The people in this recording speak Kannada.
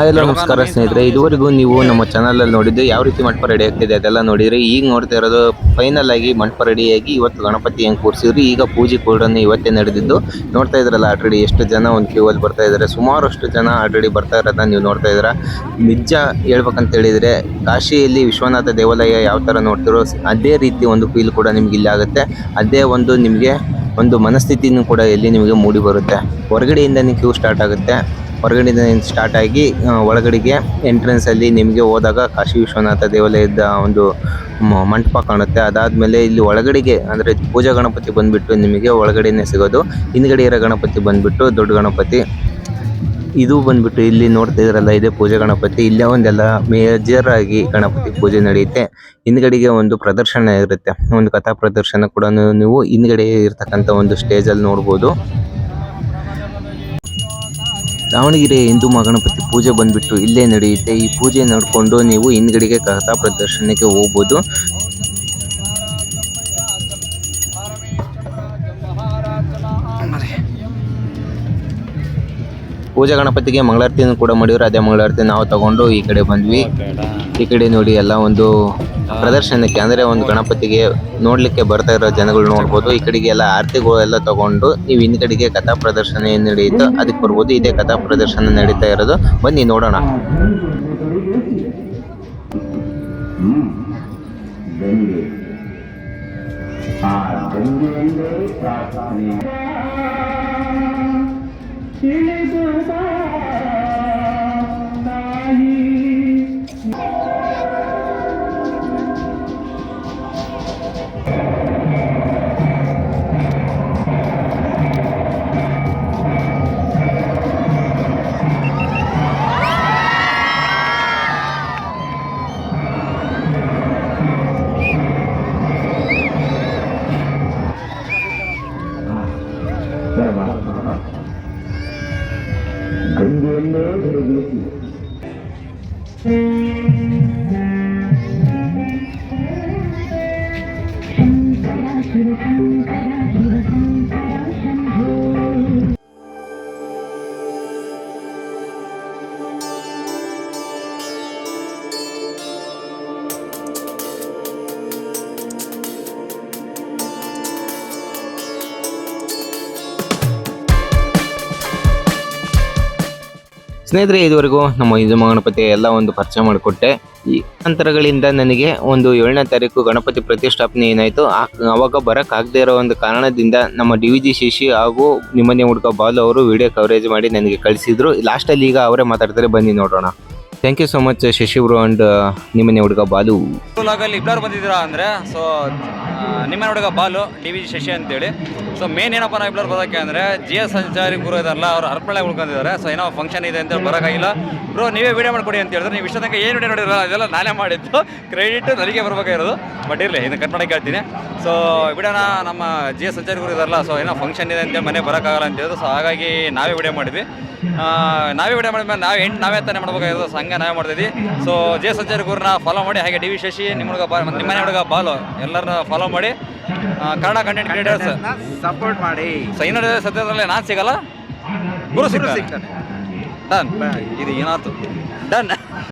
ಎಲ್ಲ ನಮಸ್ಕಾರ ಸ್ನೇಹಿತರೆ. ಇದುವರೆಗೂ ನೀವು ನಮ್ಮ ಚಾನಲಲ್ಲಿ ನೋಡಿದ್ದು ಯಾವ ರೀತಿ ಮಂಟಪ ರೆಡಿ ಆಗ್ತಿದೆ ಅದೆಲ್ಲ ನೋಡಿದ್ರಿ ಈಗ ನೋಡ್ತಾ ಇರೋದು ಫೈನಲ್ ಆಗಿ ಮಂಟಪ ರೆಡಿಯಾಗಿ ಇವತ್ತು ಗಣಪತಿ ಹೆಂಗೆ ಕೂರಿಸಿದ್ರು. ಈಗ ಪೂಜೆ ಕೂಡ ಇವತ್ತೇ ನಡೆದಿದ್ದು. ನೋಡ್ತಾ ಇದ್ರಲ್ಲ ಆಲ್ರೆಡಿ ಎಷ್ಟು ಜನ ಒಂದು ಕ್ಯೂ ಅಲ್ಲಿ ಬರ್ತಾ ಇದ್ದಾರೆ ಸುಮಾರಷ್ಟು ಜನ ಆಲ್ರೆಡಿ ಬರ್ತಾ ಇರೋದನ್ನ ನೀವು ನೋಡ್ತಾ ಇದ್ದೀರಾ. ನಿಜ ಹೇಳ್ಬೇಕಂತ ಹೇಳಿದರೆ ಕಾಶಿಯಲ್ಲಿ ವಿಶ್ವನಾಥ ದೇವಾಲಯ ಯಾವ ಥರ ನೋಡ್ತಿರೋ ಅದೇ ರೀತಿ ಒಂದು ಫೀಲ್ ಕೂಡ ನಿಮ್ಗೆ ಇಲ್ಲಿ ಆಗುತ್ತೆ. ಅದೇ ಒಂದು ನಿಮಗೆ ಒಂದು ಮನಸ್ಥಿತಿನೂ ಕೂಡ ಇಲ್ಲಿ ನಿಮಗೆ ಮೂಡಿ ಬರುತ್ತೆ. ಹೊರಗಡೆಯಿಂದನೇ ಕ್ಯೂ ಸ್ಟಾರ್ಟ್ ಆಗುತ್ತೆ. ಹೊರಗಡೆಯಿಂದ ಸ್ಟಾರ್ಟ್ ಆಗಿ ಒಳಗಡೆಗೆ ಎಂಟ್ರೆನ್ಸ್ ಅಲ್ಲಿ ನಿಮಗೆ ಹೋದಾಗ ಕಾಶಿ ವಿಶ್ವನಾಥ ದೇವಾಲಯದ ಒಂದು ಮಂಟಪ ಕಾಣುತ್ತೆ. ಅದಾದ್ಮೇಲೆ ಇಲ್ಲಿ ಒಳಗಡೆಗೆ ಅಂದ್ರೆ ಪೂಜಾ ಗಣಪತಿ ಬಂದ್ಬಿಟ್ಟು ನಿಮಗೆ ಒಳಗಡೆನೆ ಸಿಗೋದು. ಹಿಂದ್ಗಡೆ ಇರೋ ಗಣಪತಿ ಬಂದ್ಬಿಟ್ಟು ದೊಡ್ಡ ಗಣಪತಿ. ಇದು ಬಂದ್ಬಿಟ್ಟು ಇಲ್ಲಿ ನೋಡ್ತಾ ಇದ್ರಲ್ಲ, ಇದೆ ಪೂಜೆ ಗಣಪತಿ. ಇಲ್ಲೇ ಒಂದೆಲ್ಲ ಮೇಜರ್ ಆಗಿ ಗಣಪತಿ ಪೂಜೆ ನಡೆಯುತ್ತೆ. ಹಿಂದ್ಗಡೆಗೆ ಒಂದು ಪ್ರದರ್ಶನ ಇರುತ್ತೆ. ಒಂದು ಕಥಾ ಪ್ರದರ್ಶನ ಕೂಡ ನೀವು ಹಿಂದ್ಗಡೆ ಇರ್ತಕ್ಕಂಥ ಒಂದು ಸ್ಟೇಜ್ ಅಲ್ಲಿ ನೋಡ್ಬೋದು. ದಾವಣಗೆರೆ ಹಿಂದೂ ಮಹಾಗಣಪತಿ ಪೂಜೆ ಬಂದ್ಬಿಟ್ಟು ಇಲ್ಲೇ ನಡೆಯುತ್ತೆ. ಈ ಪೂಜೆ ನೋಡಿಕೊಂಡು ನೀವು ಹಿಂದ್ಗಡೆಗೆ ಕಥಾ ಪ್ರದರ್ಶನಕ್ಕೆ ಹೋಗ್ಬೋದು. ಪೂಜಾ ಗಣಪತಿಗೆ ಮಂಗಳಾರತಿಯನ್ನು ಕೂಡ ಮಾಡಿದ್ರು. ಅದೇ ಮಂಗಳಾರತಿ ನಾವು ತಗೊಂಡು ಈ ಕಡೆ ಬಂದ್ವಿ. ಈ ಕಡೆ ನೋಡಿ ಎಲ್ಲ ಒಂದು ಪ್ರದರ್ಶನಕ್ಕೆ ಅಂದ್ರೆ ಒಂದು ಗಣಪತಿಗೆ ನೋಡ್ಲಿಕ್ಕೆ ಬರ್ತಾ ಇರೋ ಜನಗಳು ನೋಡ್ಬೋದು. ಈ ಕಡೆಗೆ ಎಲ್ಲ ಆರತಿಗಳು ಎಲ್ಲ ತಗೊಂಡು ನೀವು ಹಿಂದ್ಗಡೆಗೆ ಕಥಾ ಪ್ರದರ್ಶನ ಏನ್ ನಡೆಯುತ್ತೋ ಅದಕ್ಕೆ ಬರ್ಬೋದು. ಇದೇ ಕಥಾ ಪ್ರದರ್ಶನ ನಡೀತಾ ಇರೋದು. ಬನ್ನಿ ನೋಡೋಣ. ಪ್ರಾರ್ಥನೆ Thank you. ಸ್ನೇಹಿತರೆ, ಇದುವರೆಗೂ ನಮ್ಮ ಹಿಂದೂ ಗಣಪತಿ ಎಲ್ಲ ಒಂದು ಪರಿಚಯ ಮಾಡಿಕೊಟ್ಟೆ. ಈ ಅಂತರಗಳಿಂದ ನನಗೆ ಒಂದು ಏಳನೇ ತಾರೀಕು ಗಣಪತಿ ಪ್ರತಿಷ್ಠಾಪನೆ ಏನಾಯಿತು ಅವಾಗ ಬರಕ್ ಇರೋ ಒಂದು ಕಾರಣದಿಂದ ನಮ್ಮ ಡಿ ವಿ ಜಿ ಶಿಶಿ ಹಾಗೂ ನಿಮ್ಮನೆ ಹುಡುಗ ಬಾಲು ಅವರು ವಿಡಿಯೋ ಕವರೇಜ್ ಮಾಡಿ ನನಗೆ ಕಳಿಸಿದ್ರು. ಲಾಸ್ಟಲ್ಲಿ ಈಗ ಅವರೇ ಮಾತಾಡ್ತಾರೆ, ಬನ್ನಿ ನೋಡೋಣ. Thank you so much Shashi bro and ನಿಮ್ಮನೆ ಹುಡುಗ ಬಾಲು. ಇಬ್ಬರು ಬಂದಿದ್ದೀರಾ ಅಂದರೆ ಸೊ ನಿಮ್ಮ ಹುಡುಗ ಬಾಲು, ಡಿ ವಿ ಶಶಿ ಅಂತೇಳಿ. ಸೊ ಮೇನ್ ಏನಪ್ಪ ನಾವು ಇಬ್ಬರು ಬರೋಕ್ಕೆ ಅಂದರೆ, ಜಿ ಎಸ್ ಸಂಚಾರಿ ಗುರು ಇದಾರಲ್ಲ, ಅವ್ರು ಅರ್ಪಣೆ ಉಳ್ಕೊಂಡಿದ್ದಾರೆ. ಸೊ ಏನೋ ಫಂಕ್ಷನ್ ಇದೆ ಅಂತ ಬರೋಕ್ಕಾಗಿಲ್ಲ ಬ್ರೋ ನೀವೇ ವಿಡಿಯೋ ಮಾಡಿಕೊಡಿ ಅಂತ ಹೇಳಿದ್ರೆ. ನೀವು ಇಷ್ಟ ಏನು ವಿಡಿಯೋ ನೋಡಿರಲ್ಲ, ಅದೆಲ್ಲ ನಾನೇ ಮಾಡಿದ್ದು. ಕ್ರೆಡಿಟ್ ನನಗೆ ಬರ್ಬೇಕಾಗಿರೋದು ಬಟ್ ಇರಲಿ, ಇದನ್ನು ಕಟ್ ಮಾಡಿ ಹೇಳ್ತೀನಿ. ಸೊ ವಿಡಿಯೋನ ನಮ್ಮ ಜಿ ಎಸ್ ಸಂಚಾರಿ ಗುರು ಇದಾರಲ್ಲ ಸೊ ಏನೋ ಫಂಕ್ಷನ್ ಇದೆ ಅಂತೇಳಿ ಮನೆ ಬರೋಕ್ಕಾಗಲ್ಲ ಅಂತ ಹೇಳಿದ್ರು. ಸೊ ಹಾಗಾಗಿ ನಾವೇ ವಿಡಿಯೋ ಮಾಡಿದ್ವಿ. ನಾವೇ ವಿಡಿಯೋ ಮಾಡಿದ್ಮೇಲೆ ನಾವು ಎಂಟು, ನಾವೇ ತಾನೇ ಮಾಡ್ಬೇಕಾಗಿರೋದು ಸಂಘ ನಾವೇ ಮಾಡ್ತಿದ್ವಿ. ಸೊ ಜೆ ಸಂಚಾರಿ ಗುರುನ ಫಾಲೋ ಮಾಡಿ, ಹಾಗೆ ಡಿ ವಿ ಶಶಿ ನಿಮ್ಮ ಹುಡುಗ ಬಾ, ನಿಮ್ಮ ಮನೆ ಹುಡುಗ ಬಾಲು, ಎಲ್ಲರನ್ನ ಫಾಲೋ ಮಾಡಿ. ಆ, ಕನ್ನಡ ಕಂಟೆಂಟ್ ಕ್ರಿಯೇಟರ್ಸ್ ಸಪೋರ್ಟ್ ಮಾಡಿ. ಸೈನಡ ಸತ್ಯದಲ್ಲಿ ನಾನು ಸಿಗಲ್ಲ ಗುರು ಸಿಗ್ತಾನೆ. ಡನ್ ಇದು ಏನಾಯ್ತು? ಡನ್